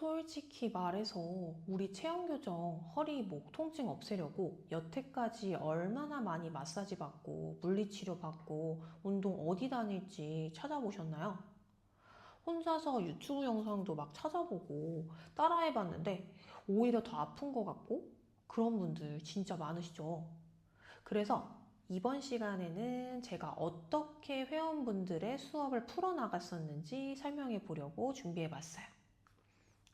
솔직히 말해서 우리 체형교정 허리 목 통증 없애려고 여태까지 얼마나 많이 마사지 받고 물리치료 받고 운동 어디 다닐지 찾아보셨나요? 혼자서 유튜브 영상도 막 찾아보고 따라해봤는데 오히려 더 아픈 것 같고 그런 분들 진짜 많으시죠? 그래서 이번 시간에는 제가 어떻게 회원분들의 수업을 풀어나갔었는지 설명해 보려고 준비해 봤어요.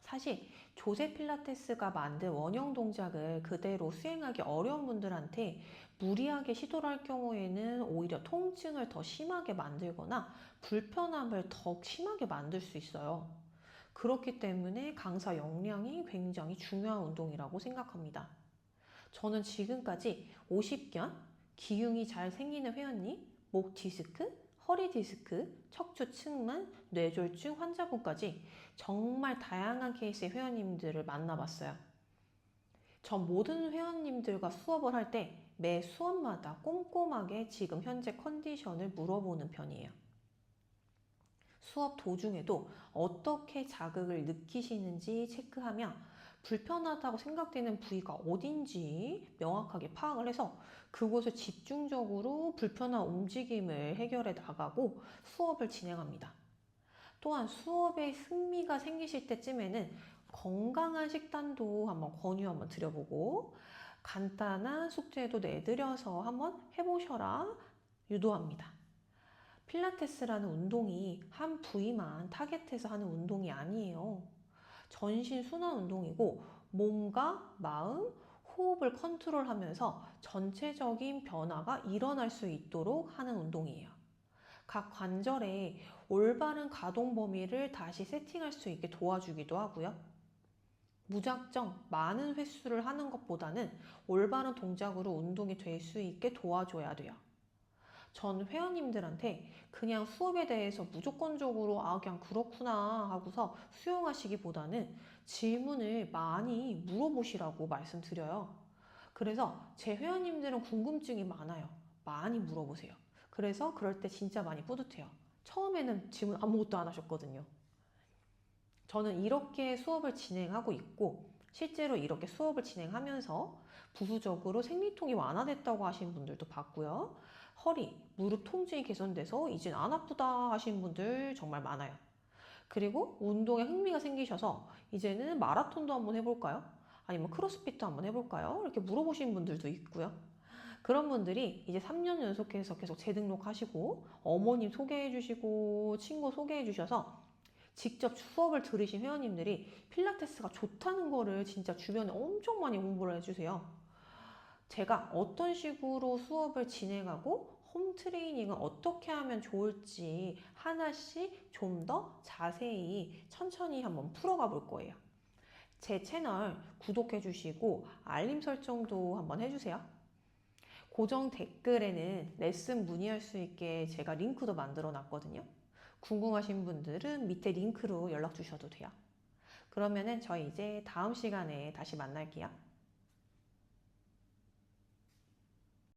사실 조세 필라테스가 만든 원형 동작을 그대로 수행하기 어려운 분들한테 무리하게 시도를 할 경우에는 오히려 통증을 더 심하게 만들거나 불편함을 더 심하게 만들 수 있어요. 그렇기 때문에 강사 역량이 굉장히 중요한 운동이라고 생각합니다. 저는 지금까지 50견, 기흉이 잘 생기는 회원님, 목 디스크, 허리 디스크, 척추 측만, 뇌졸중 환자분까지 정말 다양한 케이스의 회원님들을 만나봤어요. 전 모든 회원님들과 수업을 할 때 매 수업마다 꼼꼼하게 지금 현재 컨디션을 물어보는 편이에요. 수업 도중에도 어떻게 자극을 느끼시는지 체크하며 불편하다고 생각되는 부위가 어딘지 명확하게 파악을 해서 그곳을 집중적으로 불편한 움직임을 해결해 나가고 수업을 진행합니다. 또한 수업에 흥미가 생기실 때쯤에는 건강한 식단도 한번 권유 한번 드려보고 간단한 숙제도 내드려서 한번 해보셔라 유도합니다. 필라테스라는 운동이 한 부위만 타겟해서 하는 운동이 아니에요. 전신 순환 운동이고 몸과 마음, 호흡을 컨트롤하면서 전체적인 변화가 일어날 수 있도록 하는 운동이에요. 각 관절의 올바른 가동 범위를 다시 세팅할 수 있게 도와주기도 하고요. 무작정 많은 횟수를 하는 것보다는 올바른 동작으로 운동이 될 수 있게 도와줘야 돼요. 전 회원님들한테 그냥 수업에 대해서 무조건적으로 아 그냥 그렇구나 하고서 수용하시기보다는 질문을 많이 물어보시라고 말씀드려요. 그래서 제 회원님들은 궁금증이 많아요. 많이 물어보세요. 그래서 그럴 때 진짜 많이 뿌듯해요. 처음에는 질문 아무것도 안 하셨거든요. 저는 이렇게 수업을 진행하고 있고 실제로 이렇게 수업을 진행하면서 부수적으로 생리통이 완화됐다고 하신 분들도 봤고요. 허리, 무릎 통증이 개선돼서 이젠 안 아프다 하신 분들 정말 많아요. 그리고 운동에 흥미가 생기셔서 이제는 마라톤도 한번 해볼까요? 아니면 크로스핏도 한번 해볼까요? 이렇게 물어보시는 분들도 있고요. 그런 분들이 이제 3년 연속해서 계속 재등록하시고 어머님 소개해 주시고 친구 소개해 주셔서 직접 수업을 들으신 회원님들이 필라테스가 좋다는 거를 진짜 주변에 엄청 많이 공부를 해주세요. 제가 어떤 식으로 수업을 진행하고 홈 트레이닝은 어떻게 하면 좋을지 하나씩 좀 더 자세히 천천히 한번 풀어가 볼 거예요. 제 채널 구독해 주시고 알림 설정도 한번 해주세요. 고정 댓글에는 레슨 문의할 수 있게 제가 링크도 만들어 놨거든요. 궁금하신 분들은 밑에 링크로 연락 주셔도 돼요. 그러면은 저희 이제 다음 시간에 다시 만날게요.